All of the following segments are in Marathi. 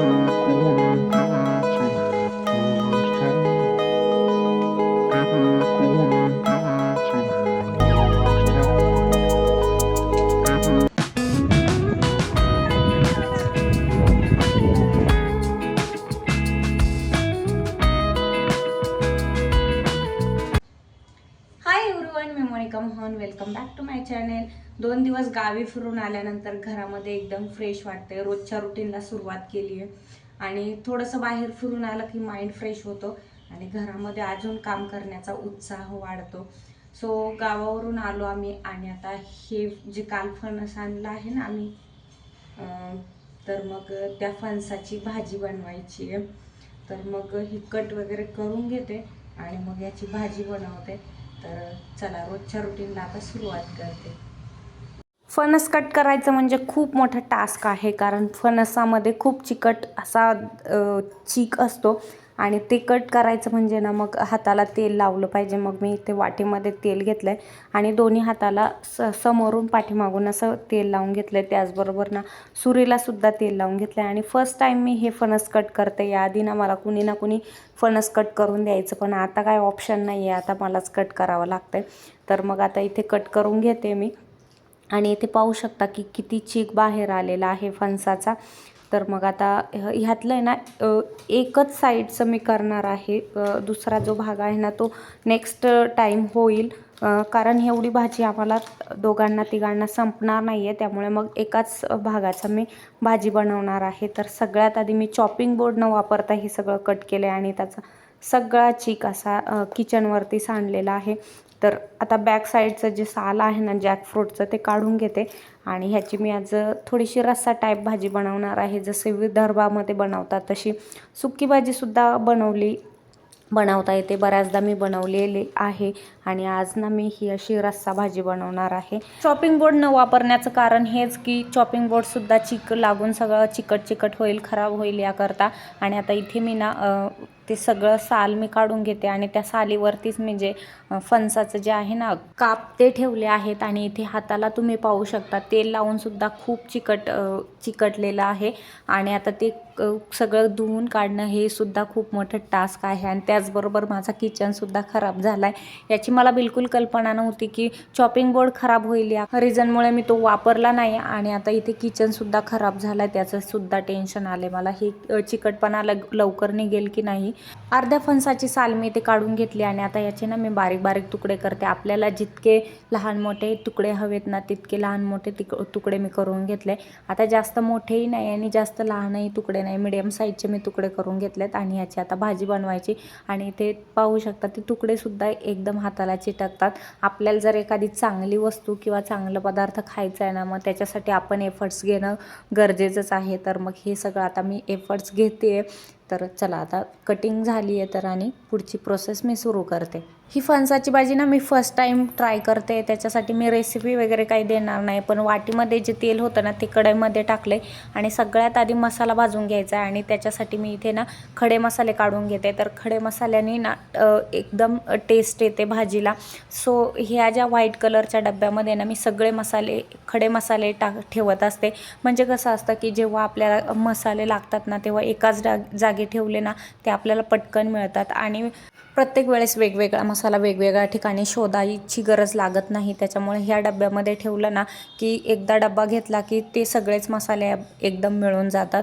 Gracias. Monika welcome back to my channel दोन दिवस गावी फिरून आल्यानंतर घरामध्ये एकदम फ्रेश वाटते रोजच्या रुटीनला सुरुवात केली आहे. आणि थोडंसं बाहेर फिरून आलं की माइंड फ्रेश होतो. आणि घरामध्ये अजून काम करण्याचा उत्साह वाढतो. सो गावावरून आलो आम्ही आणि आता हे जे काल फणस आणलं आहे ना आम्ही तर मग त्या फणसाची भाजी बनवायची आहे. तर मग ही कट वगैरे करून घेते आणि मग याची भाजी बनवते. तर चला रोजच्या रुटीनला आता सुरुवात करते. फणस कट करायचं म्हणजे खूप मोठा टास्क आहे कारण फणसामध्ये खूप चिकट असा चीक असतो. आणि ते कट करायचं म्हणजे ना मग हाताला तेल लावलं पाहिजे. मग मी इथे वाटीमध्ये तेल घेतलं आहे आणि दोन्ही हाताला स समोरून पाठीमागून असं तेल लावून घेतलं आहे त्याचबरोबर ना सुरीलासुद्धा तेल लावून घेतलं आहे आणि फर्स्ट टाईम मी हे फणस कट करते. याआधी ना मला कुणी ना कुणी फणस कट करून द्यायचं. पण आता काय ऑप्शन नाही आहे आता मलाच कट करावं लागतं आहे तर मग आता इथे कट करून घेते मी. आणि इथे पाहू शकता की किती चीक बाहेर आलेला आहे फणसाचा. तर मग आता ह्यातलं आहे ना एकच साईडचं मी करणार आहे. दुसरा जो भाग आहे ना तो नेक्स्ट टाईम होईल. कारण एवढी भाजी आम्हाला दोघांना तिघांना संपणार नाही आहे त्यामुळे मग एकाच भागाचा मी भाजी बनवणार आहे. तर सगळ्यात आधी मी चॉपिंग बोर्ड न वापरता हे सगळं कट केलं आहे आणि त्याचा सगळा चीक असा किचनवरती सांडलेला आहे. तर आता बॅक साईडचं जे साल आहे ना जॅकफ्रूटचं ते काढून घेते. आणि ह्याची मी आज थोडीशी रस्सा टाईप भाजी बनवणार आहे. जसे विदर्भामध्ये बनवतात तशी सुकी भाजीसुद्धा बनवली बनवता येते. बऱ्याचदा मी बनवलेली आहे. आणि आज ना मी ही अशी रस्सा भाजी बनवणार आहे. चॉपिंग बोर्ड न वापरण्याचं कारण हेच की चॉपिंग बोर्डसुद्धा चिक लागून सगळं चिकट चिकट होईल खराब होईल याकरता. आणि आता इथे मी ना ते सगळं साल मी काढून घेते आणि त्या सालीवरतीच मी जे फणसाचं जे आहे ना काप ते ठेवले आहेत आणि इथे हाताला तुम्ही पाहू शकता तेल लावूनसुद्धा खूप चिकट चिकटलेलं आहे. आणि आता ते सगळं धुवून काढणं हे सुद्धा खूप मोठं टास्क आहे आणि त्याचबरोबर माझा किचनसुद्धा खराब झाला आहे याची मला बिलकुल कल्पना नव्हती की चॉपिंग बोर्ड खराब होईल या रिझनमुळे मी तो वापरला नाही आणि आता इथे किचनसुद्धा खराब झाला आहे त्याचं सुद्धा टेन्शन आले मला. हे चिकटपणा लग लवकर निघेल की नाही? अर्ध्या फणसाची साल मी ते काढून घेतली आणि आता याचे ना मी बारीक बारीक तुकडे करते. आपल्याला जितके लहान मोठे तुकडे हवेत ना तितके लहान मोठे तिक तुकडे मी करून घेतले. आता जास्त मोठेही नाही आणि जास्त लहानही तुकडे नाही. मिडियम साईजचे मी तुकडे करून घेतलेत आणि ह्याची आता भाजी बनवायची. आणि इथे पाहू शकता ते तुकडेसुद्धा एकदम हातात हाताला चिटकतात. आपल्याला जर एखादी चांगली वस्तू किंवा चांगलं पदार्थ खायचा आहे ना मग त्याच्यासाठी आपण एफर्ट्स घेणं गरजेचंच आहे. तर मग हे सगळं आता मी एफर्ट्स घेते तर चला आता कटिंग झाली आहे तर आणि पुढची प्रोसेस मी सुरू करते. ही फणसाची भाजी ना मी फर्स्ट टाईम ट्राय करते. त्याच्यासाठी मी रेसिपी वगैरे काही देणार नाही. पण वाटीमध्ये जे तेल होतं ना ते कढईमध्ये टाकले आणि सगळ्यात आधी मसाला भाजून घ्यायचा आहे आणि त्याच्यासाठी मी इथे ना खडे मसाले काढून घेते. तर खडे मसाल्याने ना एकदम टेस्ट येते भाजीला. सो ह्या ज्या व्हाईट कलरच्या डब्यामध्ये ना मी सगळे मसाले खडे मसाले टाक ठेवत असते. म्हणजे कसं असतं की जेव्हा आपल्याला मसाले लागतात ना तेव्हा एकाच डा जागी ठेवले ना ते आपल्याला पटकन मिळतात. आणि प्रत्येक वेळेस वेगवेगळा मसाला मसाला वेगवेगळ्या ठिकाणी शोधायची गरज लागत नाही. त्याच्यामुळे ह्या डब्यामध्ये ठेवलं ना की एकदा डब्बा घेतला की ते सगळेच मसाले एकदम मिळून जातात.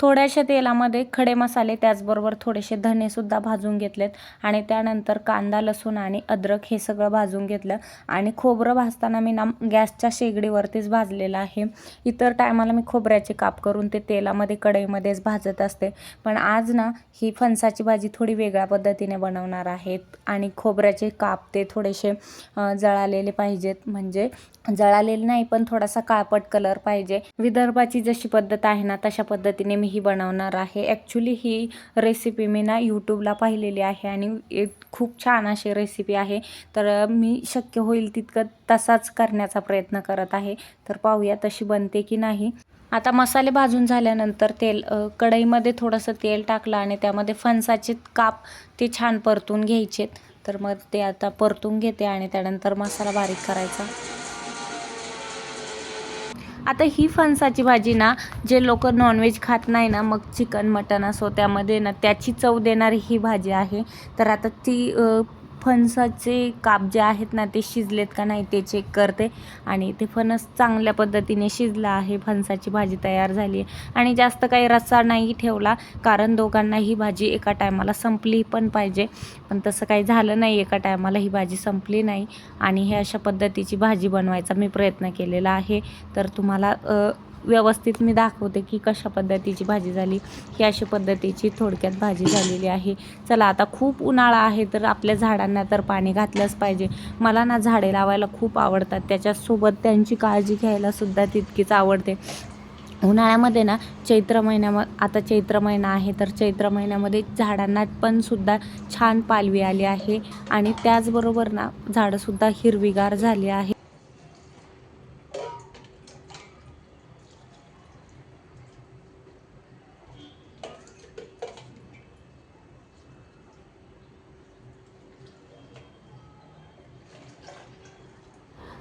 थोड्याशा तेलामध्ये खडे मसाले त्याचबरोबर थोडेसे धनेसुद्धा भाजून घेतलेत. आणि त्यानंतर कांदा लसूण आणि अद्रक हे सगळं भाजून घेतलं. आणि खोबरं भाजताना मी ना गॅसच्या शेगडीवरतीच भाजलेलं आहे. इतर टायमाला मी खोबऱ्याचे काप करून ते तेलामध्ये कढईमध्येच भाजत असते. पण आज ना ही फणसाची भाजी थोडी वेगळ्या पद्धतीने बनवणार आहेत. आणि खोबऱ्याचे काप ते थोडेसे जळालेले पाहिजेत. म्हणजे जळालेले नाही पण थोडासा काळपट कलर पाहिजे. विदर्भाची जशी पद्धत आहे ना तशा पद्धतीने मी ही बनवणार आहे. ॲक्च्युली ही रेसिपी मी ना यूट्यूबला पाहिलेली आहे आणि एक खूप छान अशी रेसिपी आहे. तर मी शक्य होईल तितकं तसाच करण्याचा प्रयत्न करत आहे. तर पाहूया तशी बनते की नाही. आता मसाले भाजून झाल्यानंतर तेल कढईमध्ये थोडंसं तेल टाकलं आणि त्यामध्ये फणसाचे काप ते छान परतून घ्यायचेत. तर मग ते आता परतून घेते आणि त्यानंतर मसाला बारीक करायचा. आता ही फणसाची भाजी ना जे लोक नॉनव्हेज खात नाही ना मग चिकन मटन असो त्यामध्ये ना त्याची चव देणारी ही भाजी आहे. तर आता ती फणसाचे काप जे आहेत ना ते शिजलेत का नाही ते चेक करते. आणि ते फणस चांगल्या पद्धतीने शिजलं आहे फणसाची भाजी तयार झाली आहे. आणि जास्त काही रस्सा नाही ठेवला कारण दोघांना ही भाजी एका टायमाला संपली पण पाहिजे. पण तसं काही झालं नाही एका टायमाला ही भाजी संपली नाही. आणि हे अशा पद्धतीची भाजी बनवायचा मी प्रयत्न केलेला आहे. तर तुम्हाला व्यवस्थित मी दाखवते की कशा पद्धतीची भाजी झाली. ही अशा पद्धतीची थोडक्यात भाजी झालेली आहे. चला आता खूप उन्हाळा आहे तर आपल्या झाडांना तर पाणी घातलंच पाहिजे. मला ना झाडे लावायला खूप आवडतात. त्याच्यासोबत त्यांची काळजी घ्यायलासुद्धा तितकीच आवडते. उन्हाळ्यामध्ये ना चैत्र महिन्याम आता चैत्र महिना आहे तर चैत्र महिन्यामध्ये झाडांना पण सुद्धा छान पालवी आली आहे. आणि त्याचबरोबर ना झाडंसुद्धा हिरवीगार झाली आहे.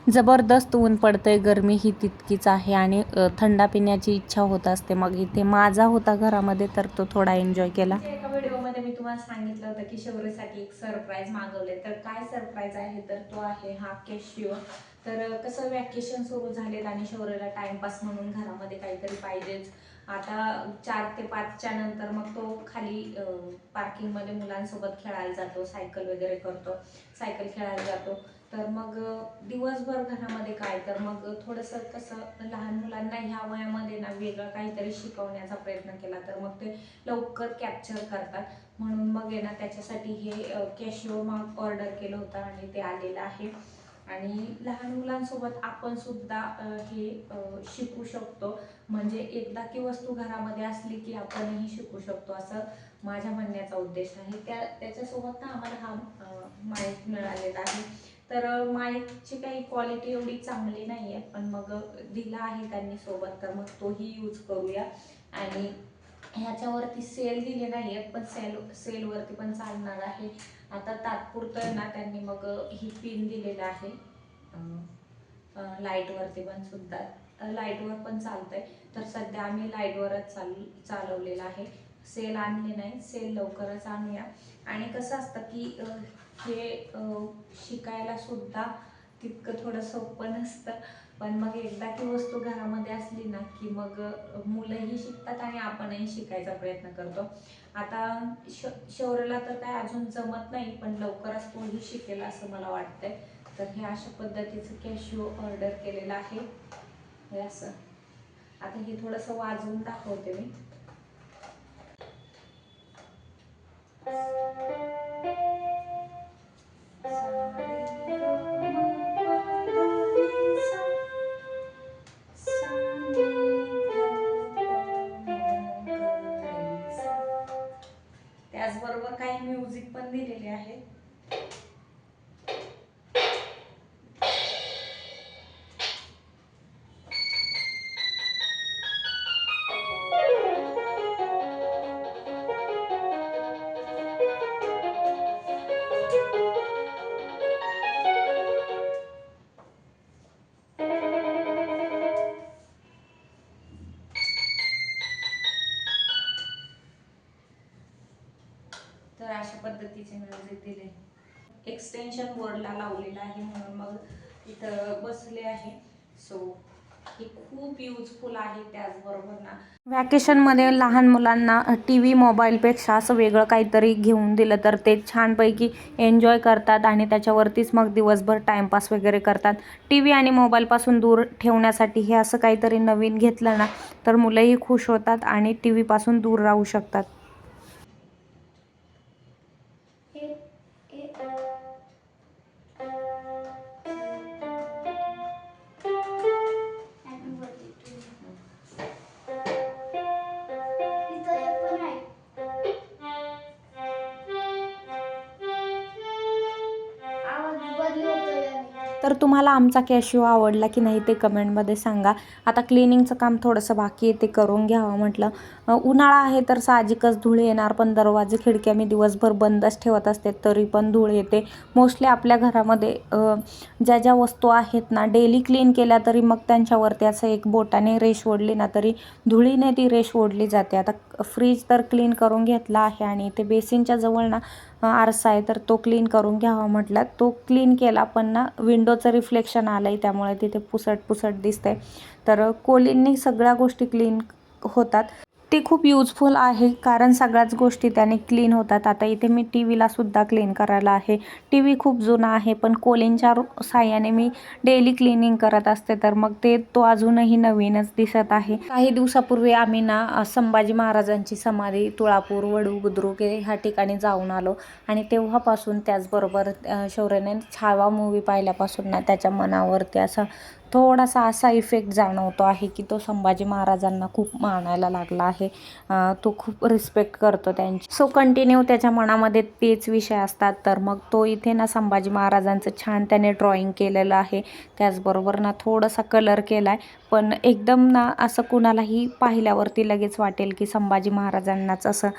जबरदस्त ऊन पडतं आहे गरमी ही तितकीच आहे आणि थंडा पिण्याची इच्छा होत असते. मग इथे माझा होता घरामध्ये तर तो थोडा एन्जॉय केला. म्हणजे एका व्हिडिओमध्ये मी तुम्हाला सांगितलं होतं की शौर्यसाठी एक सरप्राईज मागवले. तर काय सरप्राईज आहे? तर तो आहे हा कॅशिओ तर कसं वॅकेशन सुरू झालेत आणि शौर्यला टाइमपास म्हणून घरामध्ये काहीतरी पाहिजेच. आता चार ते पाचच्या नंतर मग तो खाली पार्किंगमध्ये मुलांसोबत खेळायला जातो सायकल वगैरे करतो. सायकल खेळायला जातो. तर मग दिवसभर घरामध्ये काय? तर मग थोडंसं कसं लहान मुलांना ह्या वयामध्ये ना वेगळं काहीतरी शिकवण्याचा प्रयत्न केला. तर मग ते लवकर कॅप्चर करतात. म्हणून मग आहे ना त्याच्यासाठी हे कॅशिओ मार्क ऑर्डर केलं होतं आणि ते आलेलं आहे. आणि लहान मुलांसोबत आपण सुद्धा हे शिकू शकतो. म्हणजे एकदा की वस्तू घरामध्ये असली की आपणही शिकू शकतो. असं माझ्या म्हणण्याचा उद्देश आहे. त्या त्याच्यासोबत ना आम्हाला हा माहीत मिळालेला आहे. तर माईकची काही क्वालिटी एवढी चांगली नाही आहे पण मग दिला आहे त्यांनी सोबत तर मग तोही यूज करूया. आणि ह्याच्यावरती सेल दिले नाही आहेत पण सेल सेलवरती पण चालणार आहे. आता तात्पुरतं आहे ना त्यांनी मग ही पिन दिलेलं आहे. लाईटवरती पण सुद्धा. लाईटवर पण चालतंय. तर सध्या आम्ही लाईटवरच चाल चालवलेलं आहे. सेल आणले नाही. सेल लवकरच आणूया. आणि कसं असतं की हे शिकायला सुद्धा तितकं थोडं सोपं नसतं. पण मग एकदा ती वस्तू घरामध्ये असली ना की मग मुलंही शिकतात आणि आपणही शिकायचा प्रयत्न करतो. आता श शौर्यला तर काय अजून जमत नाही पण लवकरच तोही शिकेल असं मला वाटतंय. तर हे अशा पद्धतीचं कॅशिओ ऑर्डर केलेलं आहे. हे असं. आता हे थोडंसं वाजवून दाखवते मी. त्याचबरोबर काही म्युझिक पण दिलेले आहेत. पद्धतीचे म्युझिक दिले एक्सटेन्शन बोर्डला लावलेला आहे म्हणून मग इथं बसले आहे. सो हे खूप युजफुल आहे त्याचबरोबर ना. व्हॅकेशनमध्ये लहान मुलांना टी व्ही मोबाईलपेक्षा असं वेगळं काहीतरी घेऊन दिलं तर ते छानपैकी एन्जॉय करतात आणि त्याच्यावरतीच मग दिवसभर टाईमपास वगैरे करतात. टी व्ही आणि मोबाईलपासून दूर ठेवण्यासाठी हे असं काहीतरी नवीन घेतलं ना तर मुलंही खुश होतात आणि टी व्हीपासून दूर राहू शकतात. तर तुम्हाला आमचा कॅशिओ आवडला की नाही ते कमेंटमध्ये सांगा. आता क्लिनिंगचं काम थोडंसं बाकी आहे ते करून घ्यावं म्हटलं. उन्हाळा आहे तर साहजिकच धूळ येणार पण दरवाजे खिडक्या मी दिवसभर बंदच ठेवत असते तरी पण धूळ येते. मोस्टली आपल्या घरामध्ये ज्या ज्या वस्तू आहेत ना डेली क्लीन केल्या तरी मग त्यांच्यावरती असं एक बोटाने रेश ओढली ना तरी धुळीने ती रेश ओढली जाते. आता फ्रीज तर क्लीन करून घेतला आहे आणि ते बेसिनच्या जवळ ना आरसा आहे तर तो क्लीन करून घ्यावा म्हटला. तो क्लीन केला पण ना विंडोचं रिफ्लेक्शन आलं आहे त्यामुळे तिथे पुसट पुसट दिसते तर कोलींनी सगळ्या गोष्टी क्लीन होतात. ते खूप यूजफुल आहे. कारण सगळ्याच गोष्टी त्याने क्लीन होतात. आता इथे मी टी व्हीलासुद्धा क्लीन करायला आहे. टी व्ही खूप जुना आहे पण कोलिनच्या साह्याने मी डेली क्लिनिंग करत असते. तर मग ते तो अजूनही नवीनच दिसत आहे. काही दिवसापूर्वी आम्ही ना संभाजी महाराजांची समाधी तुळापूर वडू बुद्रुक ह्या ठिकाणी जाऊन आलो. आणि तेव्हापासून त्याचबरोबर शौर्याने शौर्यने छावा मूवी पाहिल्यापासून ना त्याच्या मनावरती असा थोडासा असा इफेक्ट जाणवतो आहे की तो संभाजी महाराजांना खूप मानायला लागला आहे. तो खूप रिस्पेक्ट करतो त्यांची. सो कंटिन्यू त्याच्या मनामध्ये तेच विषय असतात. तर मग तो इथे ना संभाजी महाराजांचं छान त्याने ड्रॉइंग केलेलं आहे. त्याचबरोबर ना थोडासा कलर केला आहे पण एकदम ना असं कुणालाही पाहिल्यावरती लगेच वाटेल की संभाजी महाराजांनाच असं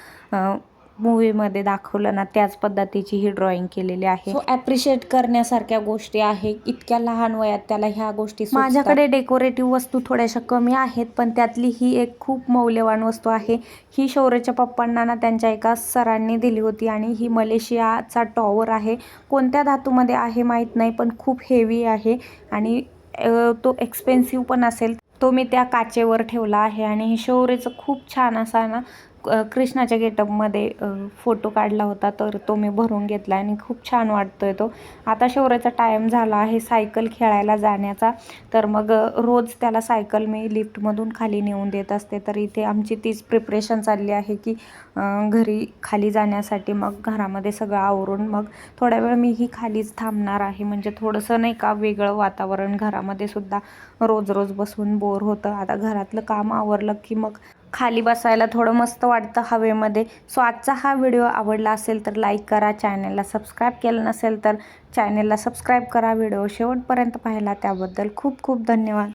मूवीमध्ये दाखवलं ना त्याच पद्धतीची ही ड्रॉइंग केलेली आहे. सो ॲप्रिशिएट करण्यासारख्या गोष्टी आहे इतक्या लहान वयात त्याला ह्या गोष्टी माझ्याकडे डेकोरेटिव्ह वस्तू थोड्याशा कमी आहेत पण त्यातली ही एक खूप मौल्यवान वस्तू आहे. ही शौर्यच्या पप्पांना ना त्यांच्या एका सरांनी दिली होती आणि ही मलेशियाचा टॉवर आहे. कोणत्या धातूमध्ये आहे माहीत नाही पण खूप हेवी आहे आणि तो एक्सपेन्सिव्ह पण असेल. तो मी त्या काचेवर ठेवला आहे आणि हे शौर्यचं खूप छान असा ना कृष्णाच्या गेटअपमध्ये फोटो काढला होता तर तो मी भरून घेतला आणि खूप छान वाटतोय तो. आता शौर्याचा टाईम झाला आहे सायकल खेळायला जाण्याचा तर मग रोज त्याला सायकल मी लिफ्टमधून खाली नेऊन देत असते. तर इथे आमची तीच प्रिपरेशन चालली आहे की घरी खाली जाण्यासाठी मग घरामध्ये सगळं आवरून मग थोड्या वेळ मीही खालीच थांबणार आहे. म्हणजे थोडंसं नाही का वेगळं वातावरण घरामध्ये सुद्धा रोज रोज बसून बोर होतं. आता घरातलं काम आवरलं की मग खाली बसायला थोडं मस्त वाटतं हवेमध्ये. सो आजचा हा व्हिडिओ आवडला असेल तर लाईक करा. चॅनलला सबस्क्राईब केलं नसेल तर चॅनलला सबस्क्राईब करा. व्हिडिओ शेवटपर्यंत पाहिला त्याबद्दल खूप खूप धन्यवाद.